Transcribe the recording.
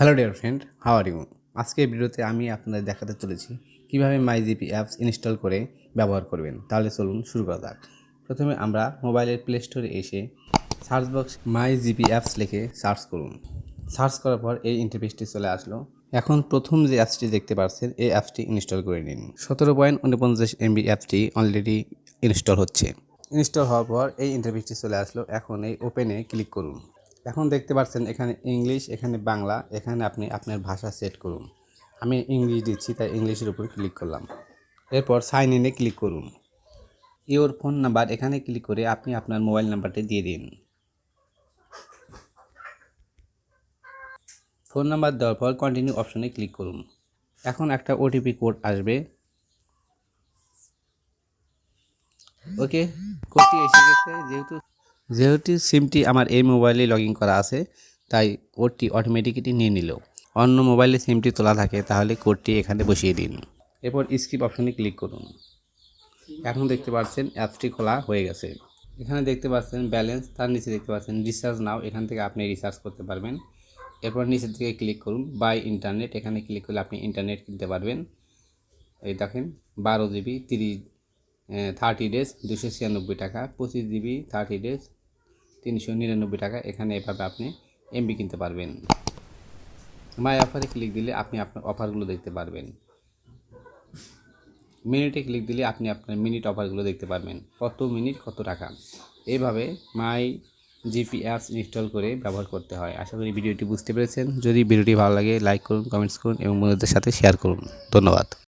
Hello dear friend how you আজকের ভিডিওতে আমি আপনাদের দেখাতে চলেছি কীভাবে মাই জিপি অ্যাপস ইনস্টল করে ব্যবহার করবেন। তাহলে চলুন শুরু করা যাক। প্রথমে আমরা মোবাইলের প্লে স্টোরে এসে search box my GP apps লিখে সার্চ করুন। সার্চ করার পর এই ইন্টারফেসটি চলে আসলো। এখন প্রথম যে অ্যাপসটি দেখতে পাচ্ছেন এই অ্যাপসটি ইনস্টল করে নিন। সতেরো পয়েন্ট উনপঞ্চাশ এমবি অ্যাপসটি অলরেডি ইনস্টল হচ্ছে। ইনস্টল হওয়ার পর এই ইন্টারফেসটি চলে আসলো। এখন এই ওপেনে ক্লিক করুন। এখন দেখতে পাচ্ছেন এখানে ইংলিশ, এখানে বাংলা, এখানে আপনি আপনার ভাষা সেট করুন। আমি ইংলিশ দিচ্ছি, তাই ইংলিশের উপর ক্লিক করলাম। এরপর সাইন ইনে ক্লিক করুন। ইওর ফোন নাম্বার এখানে ক্লিক করে আপনি আপনার মোবাইল নাম্বারটি দিয়ে দিন। ফোন নাম্বার দেওয়ার পর কন্টিনিউ অপশনে ক্লিক করুন। এখন একটা ওটিপি কোড আসবে। ওকে কোডটি এসে গেছে, যেহেতু যেহেতু সিমটি আমার এই মোবাইলে লগ করা আছে, তাই কোডটি অটোমেটিকলি নিয়ে নিল। অন্য মোবাইলে সিমটি তোলা থাকে, তাহলে কোডটি এখানে বসিয়ে দিন। এরপর স্কিপ অপশনে ক্লিক করুন। এখন দেখতে পাচ্ছেন অ্যাপসটি খোলা হয়ে গেছে। এখানে দেখতে পাচ্ছেন ব্যালেন্স তার নিচে দেখতে পাচ্ছেন রিচার্জ নাও এখান থেকে আপনি রিচার্জ করতে পারবেন। এরপর নিচের দিকে ক্লিক করুন বাই ইন্টারনেট এখানে ক্লিক করলে আপনি ইন্টারনেট কিনতে পারবেন। এই দেখেন, বারো জিবি তিরিশ থার্টি ডেজ দুশো ছিয়ানব্বই টাকা, পঁচিশ জিবি থার্টি ডেজ তিনশো নিরানব্বই টাকা। এখানে এভাবে আপনি এমবি কিনতে পারবেন। মাই অফারে ক্লিক দিলে আপনি আপনার অফারগুলো দেখতে পারবেন। মিনিটে ক্লিক দিলে আপনি আপনার মিনিট অফারগুলো দেখতে পারবেন। কত মিনিট কত টাকা? এইভাবে মাই জিপি অ্যাপস ইনস্টল করে ব্যবহার করতে হয়। আশা করি ভিডিওটি বুঝতে পেরেছেন। যদি ভিডিওটি ভালো লাগে লাইক করুন কমেন্টস করুন এবং বন্ধুদের সাথে শেয়ার করুন। ধন্যবাদ।